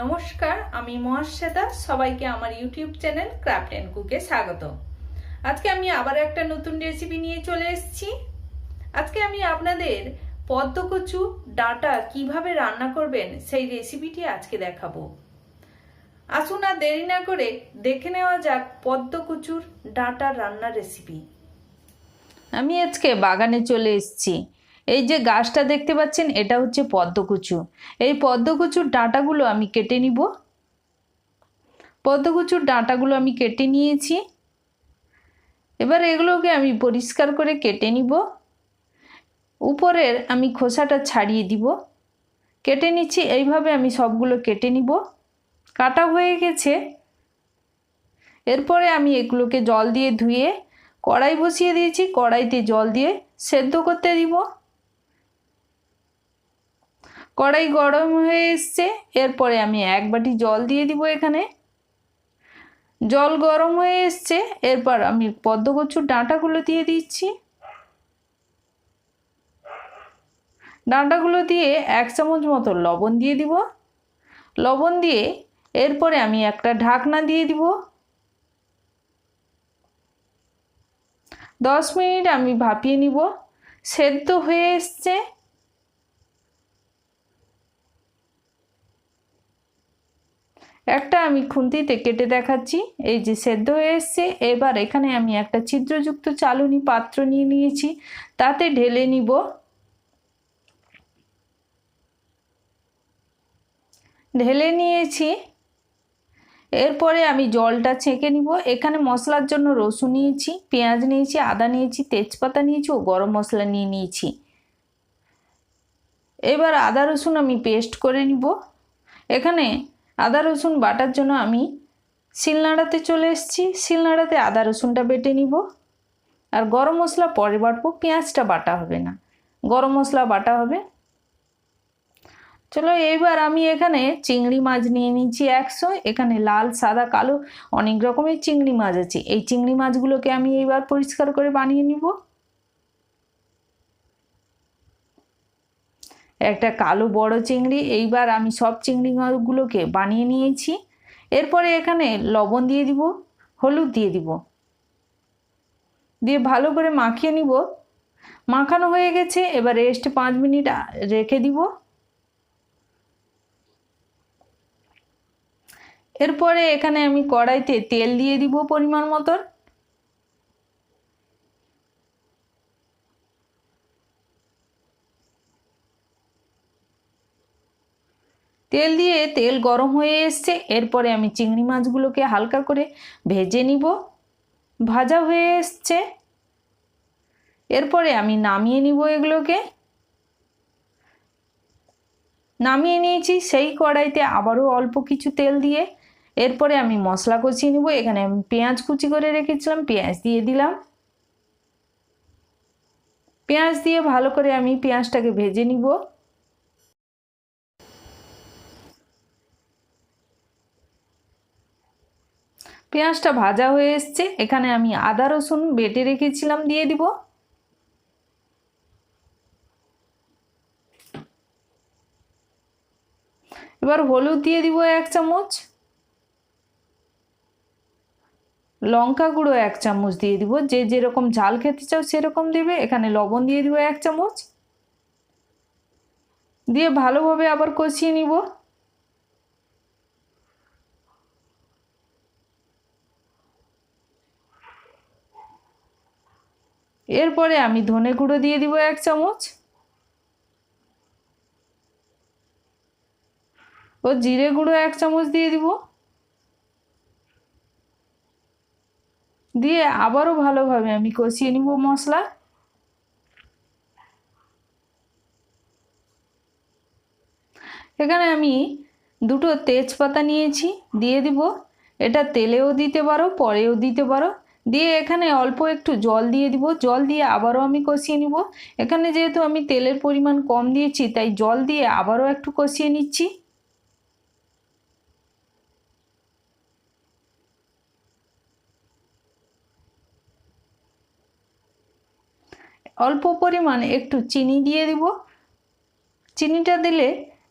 নমস্কার, আমি মহাশ্বেতা, সবাইকে আমার ইউটিউব চ্যানেল ক্রাফট অ্যান্ড কুকে স্বাগত। আজকে আমি আবার একটা নতুন রেসিপি নিয়ে চলে এসেছি। আজকে আমি আপনাদের পদ্ম পদ্মকচু ডাটা কীভাবে রান্না করবেন সেই রেসিপিটি আজকে দেখাবো। আসুন আর দেরি না করে দেখে নেওয়া যাক পদ্মকচুর ডাটা রান্নার রেসিপি আমি আজকে বাগানে চলে এসেছি। এই যে গাছটা দেখতে পাচ্ছেন, এটা হচ্ছে পদ্মকুচু। এই পদ্মকুচুর ডাঁটাগুলো আমি কেটে নিব। পদ্মকুচুর ডাঁটাগুলো আমি কেটে নিয়েছি। এবার এগুলোকে আমি পরিষ্কার করে কেটে নিব। উপরের আমি খোসাটা ছাড়িয়ে দিব। কেটে নিচ্ছি, এইভাবে আমি সবগুলো কেটে নিব। কাটা হয়ে গেছে। এরপরে আমি এগুলোকে জল দিয়ে ধুয়ে কড়াই বসিয়ে দিয়েছি। কড়াইতে জল দিয়ে সেদ্ধ করতে দিব। কড়াই গরম হয়ে এসছে। এরপরে আমি এক বাটি জল দিয়ে দিব এখানে। জল গরম হয়ে এসছে। এরপর আমি পদ্মকচুর ডাঁটাগুলো দিয়ে দিচ্ছি। ডাঁটাগুলো দিয়ে এক চামচ মতো লবণ দিয়ে দিব। লবণ দিয়ে এরপরে আমি একটা ঢাকনা দিয়ে দিব। দশ মিনিট আমি ভাপিয়ে নিব। সেদ্ধ হয়ে এসছে। একটা আমি খুন্তিতে কেটে দেখাচ্ছি। এই যে সেদ্ধ হয়ে এসছে। এবার এখানে আমি একটা ছিদ্রযুক্ত চালুনি পাত্র নিয়ে নিয়েছি। তাতে ঢেলে নিব। ঢেলে নিয়েছি। এরপরে আমি জলটা ছেঁকে নিব। এখানে মশলার জন্য রসুন নিয়েছি, পেঁয়াজ নিয়েছি, আদা নিয়েছি, তেজপাতা নিয়েছি ও গরম মশলা নিয়ে নিয়েছি। এবার আদা রসুন আমি পেস্ট করে নিব। এখানে আদা রসুন বাটার জন্য আমি শিলনাড়াতে চলে এসেছি। শিলনাড়াতে আদা রসুনটা বেটে নিব। আর গরম মশলা পরে বাটবো, পেঁয়াজটা বাটা হবে না। গরম মশলা বাটা হবে। চলো এইবার আমি এখানে চিংড়ি মাছ নিয়ে নিচ্ছি একশো। এখানে লাল, সাদা, কালো অনেক রকমের চিংড়ি মাছ আছে। এই চিংড়ি মাছগুলোকে আমি এইবার পরিষ্কার করে বানিয়ে নিব। একটা কালো বড় চিংড়ি, এইবার আমি সব চিংড়ি মাছগুলোকে বানিয়ে নিয়েছি। এরপরে এখানে লবণ দিয়ে দিব, হলুদ দিয়ে দিব। দিয়ে ভালো করে মাখিয়ে নিব। মাখানো হয়ে গেছে, এবার রেস্ট পাঁচ মিনিট রেখে দিব। এরপরে এখানে আমি কড়াইতে তেল দিয়ে দিব পরিমাণ মতন। তেল দিয়ে তেল গরম হয়ে এসছে। এরপরে আমি চিংড়ি মাছগুলোকে হালকা করে ভেজে নিব। ভাজা হয়ে এসছে। এরপরে আমি নামিয়ে নিব এগুলোকে। নামিয়ে নিয়েছি সেই কড়াইতে আবারও অল্প কিছু তেল দিয়ে। এরপরে আমি মশলা কষিয়ে নিব। এখানে আমি পেঁয়াজ কুচি করে রেখেছিলাম, পেঁয়াজ দিয়ে দিলাম। পেঁয়াজ দিয়ে ভালো করে আমি পেঁয়াজটাকে ভেজে নিব। পেঁয়াজটা ভাজা হয়ে এসছে। এখানে আমি আদা রসুন বেটে রেখেছিলাম, দিয়ে দিব। এবার হলুদ দিয়ে দিব এক চামচ। লঙ্কা গুঁড়ো এক চামচ দিয়ে দিব। যে যেরকম ঝাল খেতে চাও সেরকম দেবে। এখানে লবণ দিয়ে দিব এক চামচ। দিয়ে ভালোভাবে আবার কষিয়ে নিব। এরপরে আমি ধনে গুঁড়ো দিয়ে দিব এক চামচ। ও জিরে গুঁড়ো এক চামচ দিয়ে দিব। দিয়ে আবারও ভালোভাবে আমি কষিয়ে নিব মশলা। এখানে আমি দুটো তেজপাতা নিয়েছি, দিয়ে দিব। এটা তেলেও দিতে পারো, পরেও দিতে পারো। দিয়ে এখানে অল্প একটু জল দিয়ে দিব। জল দিয়ে আবারও আমি কষিয়ে নিব। এখানে যেহেতু আমি তেলের পরিমাণ কম দিয়েছি, তাই জল দিয়ে আবারও একটু কষিয়ে নিচ্ছি। অল্প পরিমাণ একটু চিনি দিয়ে দিব। চিনিটা দিলে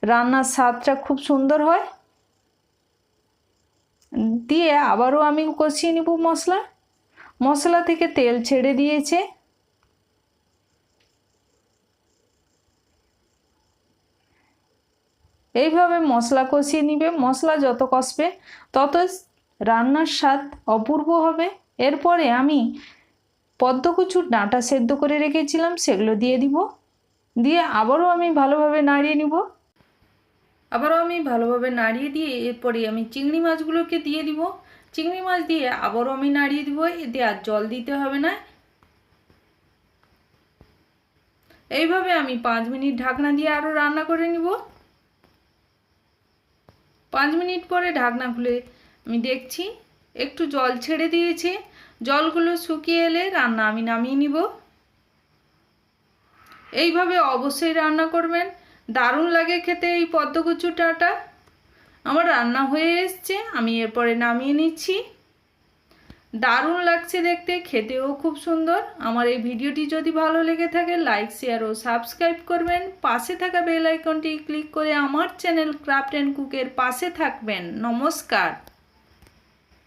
রান্নার স্বাদটা খুব সুন্দর হয়। দিয়ে আবারও আমি কষিয়ে নিব মশলা। মশলা থেকে তেল ছেড়ে দিয়েছে। এইভাবে মশলা কষিয়ে নিবে। মশলা যত কষবে, তত রান্নার স্বাদ অপূর্ব হবে। এরপরে আমি পদ্মকুচুর ডাঁটা সেদ্ধ করে রেখেছিলাম, সেগুলো দিয়ে দিব। দিয়ে আবারও আমি ভালোভাবে নাড়িয়ে নিব। আবারও আমি ভালোভাবে নাড়িয়ে দিয়ে এরপরে আমি চিংড়ি মাছগুলোকে দিয়ে দিব। চিংড়ি মাছ দিয়ে আবারও আমি নাড়িয়ে দেবো এতে আর জল দিতে হবে না। এইভাবে আমি পাঁচ মিনিট ঢাকনা দিয়ে আরও রান্না করে নিব। পাঁচ মিনিট পরে ঢাকনা খুলে আমি দেখছি একটু জল ছেড়ে দিয়েছে। জলগুলো শুকিয়ে এলে রান্না আমি নামিয়ে নিব। এইভাবে অবশ্যই রান্না করবেন। দারুণ লাগে খেতে এই পদ্মকুচুটাটা। আমার রান্না হয়ে এসছে, আমি এরপরে নামিয়ে নিচ্ছি। দারুণ লাগছে দেখতে, খেতেও খুব সুন্দর। আমার এই ভিডিওটি যদি ভালো লেগে থাকে লাইক শেয়ার ও সাবস্ক্রাইব করবেন। পাশে থাকা বেল আইকনটি ক্লিক করে আমার চ্যানেল ক্রাফট অ্যান্ড কুকের পাশে থাকবেন। নমস্কার।